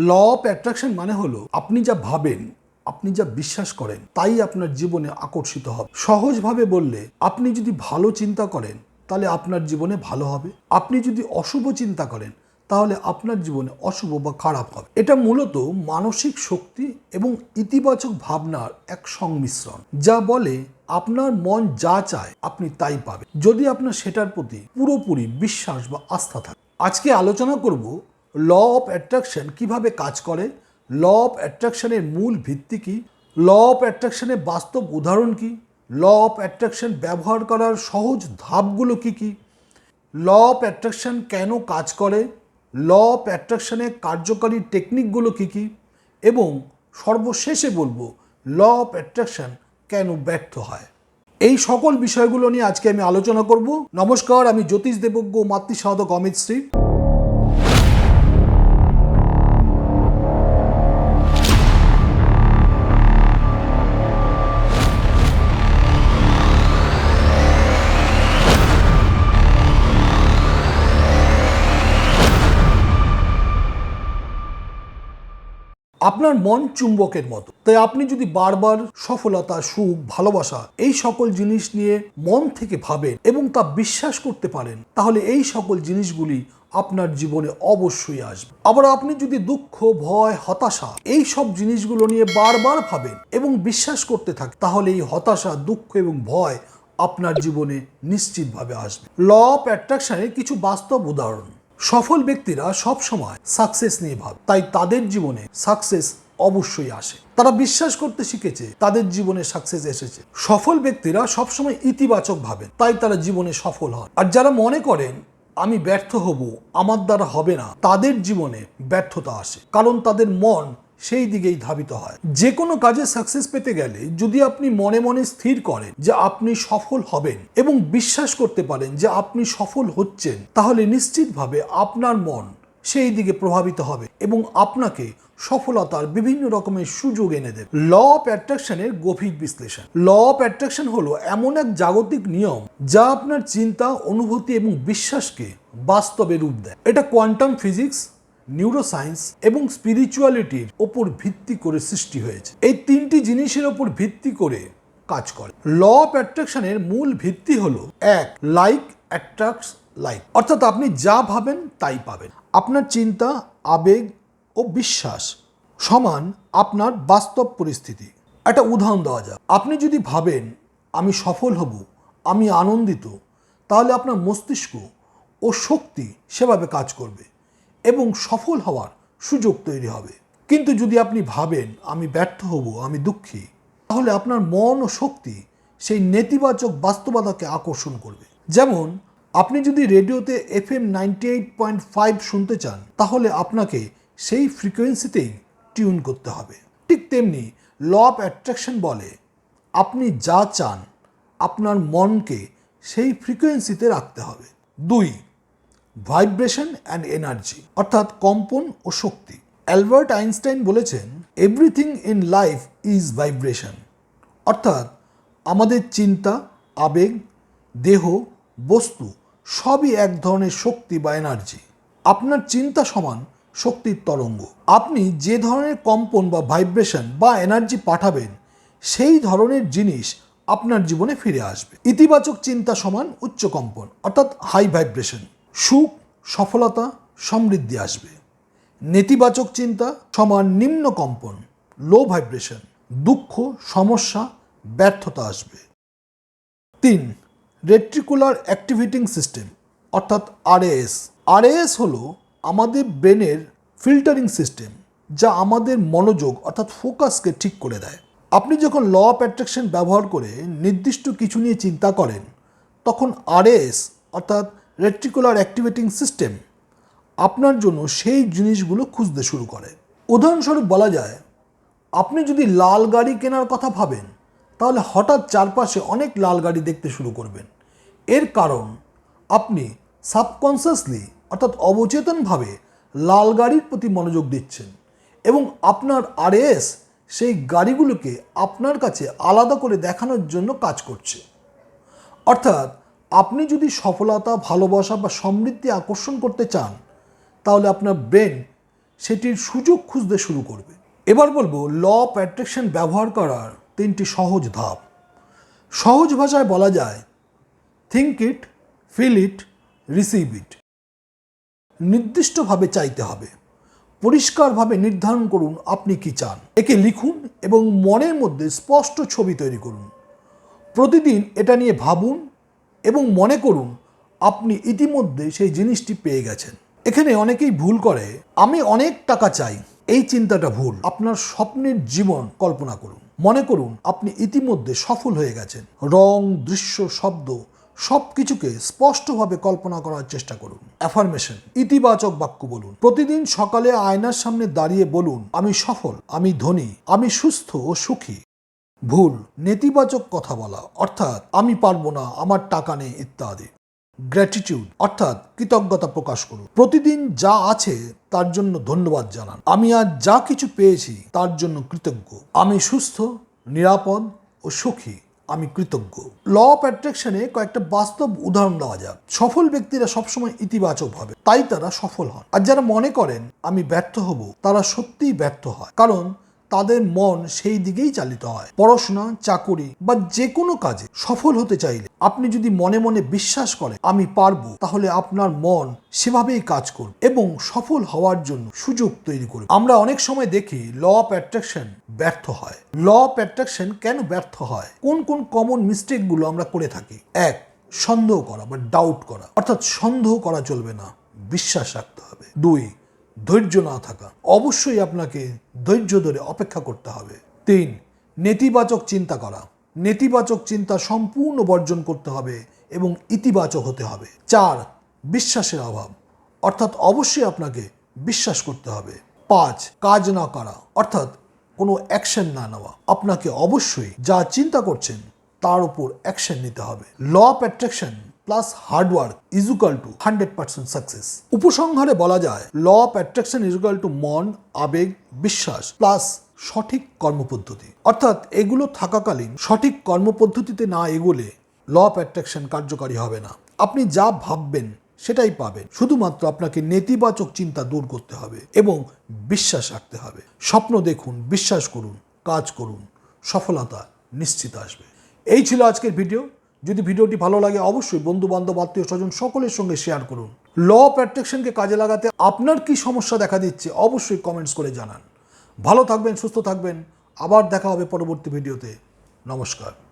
Law of attraction মানে হলো, আপনি যা ভাবেন, আপনি যা বিশ্বাস করেন, তাই আপনার জীবনে আকর্ষিত হবে। সহজভাবে বললে, আপনি যদি ভালো চিন্তা করেন, তাহলে আপনার জীবনে ভালো হবে। আপনি যদি অশুভ চিন্তা করেন, তাহলে আপনার জীবনে অশুভ বা খারাপ হবে। এটা মূলত মানসিক শক্তি এবং ইতিবাচক ভাবনার এক সংমিশ্রণ। যা বলে, আপনার মন যা চায়, আপনি তাই পাবেন। যদি আপনার সেটার প্রতি পুরোপুরি বিশ্বাস বা আস্থা থাকে। আজকে আলোচনা করব ল অফ অ্যাট্রাকশন কীভাবে কাজ করে? ল অফ অ্যাট্রাকশনের মূল ভিত্তি কি? ল অফ অ্যাট্রাকশনের বাস্তব উদাহরণ কি? ল অফ অ্যাট্রাকশন ব্যবহার করার সহজ ধাপগুলো কি কি? ল অফ অ্যাট্রাকশন কেন কাজ করে? ল অফ অ্যাট্রাকশনের কার্যকারী টেকনিকগুলো কি কি? এবং সর্বশেষে বলব, ল অফ অ্যাট্রাকশন কেন ব্যর্থ হয়? এই সকল বিষয়গুলো নিয়ে আজকে আমি আলোচনা করব। নমস্কার, আমি জ্যোতিষ দেবজ্ঞ মাতৃ সাধক অমিত শ্রী। আপনার মন চুম্বকের মতো। তাই আপনি যদি বারবার সফলতা, সুখ, ভালোবাসা এই সকল জিনিস নিয়ে মন থেকে ভাবেন এবং তা বিশ্বাস করতে পারেন, তাহলে এই সকল জিনিসগুলি আপনার জীবনে অবশ্যই আসবে। আবার আপনি যদি দুঃখ, ভয়, হতাশা এই সব জিনিসগুলো নিয়ে বারবার ভাবেন এবং বিশ্বাস করতে থাকেন, তাহলে এই হতাশা, দুঃখ এবং ভয় আপনার জীবনে নিশ্চিতভাবে আসবে। ল অফ অ্যাট্রাকশনের কিছু বাস্তব উদাহরণ। সফল ব্যক্তিরা সব সময় সাকসেস নিয়ে ভাবে। তাই তাদের জীবনে সাকসেস অবশ্যই আসে। তারা বিশ্বাস করতে শিখেছে, তাদের জীবনে সাকসেস এসেছে। সফল ব্যক্তিরা সবসময় ইতিবাচক ভাবে, তাই তারা জীবনে সফল হয় আর যারা মনে করেন, আমি ব্যর্থ হব, আমার দ্বারা হবে না, তাদের জীবনে ব্যর্থতা আসে। কারণ তাদের মন সেই দিকেই ধাবিত হয়। যে কোনো কাজে সাকসেস পেতে গেলে যদি আপনি মনে মনে স্থির করেন যে আপনি সফল হবেন এবং বিশ্বাস করতে পারেন যে আপনি সফল হচ্ছেন, তাহলে নিশ্চিতভাবে আপনার মন সেই দিকে প্রভাবিত হবে এবং আপনাকে সফলতার বিভিন্ন রকমের সুযোগ এনে দেবে। ল অফ অ্যাট্রাকশনের গভীর বিশ্লেষণ। ল অফ অ্যাট্রাকশন হলো এমন এক জাগতিক নিয়ম যা আপনার চিন্তা, অনুভূতি এবং বিশ্বাসকে বাস্তবে রূপ দেয়। এটা কোয়ান্টাম ফিজিক্স নিউরোসায়েন্স এবং স্পিরিচুয়ালিটির ওপর ভিত্তি করে সৃষ্টি হয়েছে। এই তিনটি জিনিসের ওপর ভিত্তি করে কাজ করে। ল অফ অ্যাট্রাকশনের মূল ভিত্তি হলো, এক লাইক অ্যাট্রাক্টস লাইক অর্থাৎ আপনি যা ভাবেন তাই পাবেন। আপনার চিন্তা, আবেগ ও বিশ্বাস সমান আপনার বাস্তব পরিস্থিতি। একটা উদাহরণ দেওয়া যাক। আপনি যদি ভাবেন, আমি সফল হব, আমি আনন্দিত তাহলে আপনার মস্তিষ্ক ও শক্তি সেভাবে কাজ করবে। এবং সফল হওয়ার সুযোগ তৈরি হবে। কিন্তু যদি আপনি ভাবেন, আমি ব্যর্থ হব, আমি দুঃখী, তাহলে আপনার মন ও শক্তি সেই নেতিবাচক বাস্তবতাকে আকর্ষণ করবে। যেমন, আপনি যদি রেডিওতে F M ninety eight point five শুনতে চান, তাহলে আপনাকে সেই ফ্রিকোয়েন্সিতেই টিউন করতে হবে। ঠিক তেমনি ল অফ অ্যাট্রাকশন বলে, আপনি যা চান, আপনার মনকে সেই ফ্রিকোয়েন্সিতে রাখতে হবে। দুই ভাইব্রেশন অ্যান্ড এনার্জি অর্থাৎ কম্পন ও শক্তি। অ্যালবার্ট আইনস্টাইন বলেছেন everything in life is vibration অর্থাৎ আমাদের চিন্তা, আবেগ, দেহ, বস্তু সবই এক ধরনের শক্তি বা এনার্জি আপনার চিন্তা সমান শক্তির তরঙ্গ। আপনি যে ধরনের কম্পন বা ভাইব্রেশন বা এনার্জি পাঠাবেন, সেই ধরনের জিনিস আপনার জীবনে ফিরে আসবে। ইতিবাচক চিন্তা সমান উচ্চ কম্পন, অর্থাৎ হাই ভাইব্রেশন সুখ, সফলতা, সমৃদ্ধি আসবে। নেতিবাচক চিন্তা, সমান নিম্ন কম্পন লো ভাইব্রেশন দুঃখ, সমস্যা, ব্যর্থতা আসবে। তিন রেট্রিকুলার অ্যাক্টিভেটিং সিস্টেম অর্থাৎ আরএএস আরএএস হলো আমাদের ব্রেনের ফিল্টারিং সিস্টেম যা আমাদের মনোযোগ, অর্থাৎ ফোকাসকে ঠিক করে দেয়। আপনি যখন ল অফ অ্যাট্রাকশন ব্যবহার করে নির্দিষ্ট কিছু নিয়ে চিন্তা করেন, তখন আরএএস অর্থাৎ রেট্রিকুলার অ্যাক্টিভেটিং সিস্টেম আপনার জন্য সেই জিনিসগুলো খুঁজতে শুরু করে। উদাহরণস্বরূপ বলা যায়, আপনি যদি লাল গাড়ি কেনার কথা ভাবেন, তাহলে হঠাৎ চারপাশে অনেক লাল গাড়ি দেখতে শুরু করবেন। এর কারণ, আপনি সাবকনসিয়াসলি অর্থাৎ অবচেতনভাবে লাল গাড়ির প্রতি মনোযোগ দিচ্ছেন এবং আপনার আরএস সেই গাড়িগুলোকে আপনার কাছে আলাদা করে দেখানোর জন্য কাজ করছে। অর্থাৎ আপনি যদি সফলতা, ভালোবাসা বা সমৃদ্ধি আকর্ষণ করতে চান, তাহলে আপনার ব্রেন সেটির সুযোগ খুঁজতে শুরু করবে। এবার বলব, ল অফ অ্যাট্রাকশন ব্যবহার করার তিনটি সহজ ধাপ। সহজ ভাষায় বলা যায় think it feel it receive it নির্দিষ্টভাবে চাইতে হবে। পরিষ্কারভাবে নির্ধারণ করুন আপনি কি চান। একে লিখুন এবং মনের মধ্যে স্পষ্ট ছবি তৈরি করুন। প্রতিদিন এটা নিয়ে ভাবুন এবং মনে করুন, আপনি ইতিমধ্যে সেই জিনিসটি পেয়ে গেছেন। এখানে অনেকেই ভুল করে, আমি অনেক টাকা চাই, এই চিন্তাটা ভুল। আপনার স্বপ্নের জীবন কল্পনা করুন। মনে করুন, আপনি ইতিমধ্যে সফল হয়ে গেছেন। রং, দৃশ্য, শব্দ সব কিছুকে স্পষ্টভাবে কল্পনা করার চেষ্টা করুন। অ্যাফার্মেশন ইতিবাচক বাক্য বলুন। প্রতিদিন সকালে আয়নার সামনে দাঁড়িয়ে বলুন, আমি সফল, আমি ধনী, আমি সুস্থ ও সুখী। ভুল, নেতিবাচক কথা বলা, অর্থাৎ আমি পারব না, আমার টাকা নেই, ইত্যাদি। গ্র্যাটিটিউড অর্থাৎ কৃতজ্ঞতা প্রকাশ করুন। প্রতিদিন যা আছে তার জন্য ধন্যবাদ জানান। আমি আজ যা কিছু পেয়েছি তার জন্য কৃতজ্ঞ। আমি সুস্থ, নিরাপদ ও সুখী, আমি কৃতজ্ঞ। ল অফ অ্যাট্রাকশনে কয়েকটা বাস্তব উদাহরণ দেওয়া যাক। সফল ব্যক্তিরা সবসময় ইতিবাচক ভাবে, তাই তারা সফল হন। আর যারা মনে করেন, আমি ব্যর্থ হব তারা সত্যিই ব্যর্থ হয়। কারণ তাদের মন সেই দিকেই চালিত হয়। পড়াশোনা, চাকুরি বা যে কোনো কাজে সফল হতে চাইলে আপনি যদি মনে মনে বিশ্বাস করেন, আমি পারব, তাহলে আপনার মন সেভাবেই কাজ করবে এবং সফল হওয়ার জন্য সুযোগ তৈরি করবে। আমরা অনেক সময় দেখি ল অফ অ্যাট্রাকশন ব্যর্থ হয়। ল অফ অ্যাট্রাকশন কেন ব্যর্থ হয়? কোন কোন কমন মিস্টেকগুলো আমরা করে থাকি? এক, সন্দেহ করা বা ডাউট করা। অর্থাৎ সন্দেহ করা চলবে না, বিশ্বাস রাখতে হবে। দুই ধৈর্য না থাকা। অবশ্যই আপনাকে ধৈর্য ধরে অপেক্ষা করতে হবে। তিন, নেতিবাচক চিন্তা করা। নেতিবাচক চিন্তা সম্পূর্ণ বর্জন করতে হবে এবং ইতিবাচক হতে হবে। চার, বিশ্বাসের অভাব। অর্থাৎ অবশ্যই আপনাকে বিশ্বাস করতে হবে। পাঁচ, কাজ না করা। অর্থাৎ কোনো অ্যাকশন না নেওয়া। আপনাকে অবশ্যই যা চিন্তা করছেন তার উপর অ্যাকশন নিতে হবে। Law of attraction plus hard work equal to hundred percent success উপসংহারে বলা যায় law of attraction equal to মন, আবেগ, বিশ্বাস প্লাস সঠিক কর্মপদ্ধতি। অর্থাৎ এগুলো থাকাকালীন সঠিক কর্মপদ্ধতিতে না এগোলে ল অফ অ্যাট্রাকশন কার্যকারী হবে না। আপনি যা ভাববেন সেটাই পাবেন। শুধুমাত্র আপনাকে নেতিবাচক চিন্তা দূর করতে হবে এবং বিশ্বাস রাখতে হবে। স্বপ্ন দেখুন, বিশ্বাস করুন, কাজ করুন, সফলতা নিশ্চিত আসবে। এই ছিল আজকের ভিডিও যদি ভিডিওটি ভালো লাগে, অবশ্যই বন্ধু বান্ধব আত্মীয় স্বজন সকলের সঙ্গে শেয়ার করুন। ল অফ অ্যাট্রাকশনকে কাজে লাগাতে আপনার কি সমস্যা দেখা দিচ্ছে, অবশ্যই কমেন্টস করে জানান। ভালো থাকবেন, সুস্থ থাকবেন। আবার দেখা হবে পরবর্তী ভিডিওতে। নমস্কার।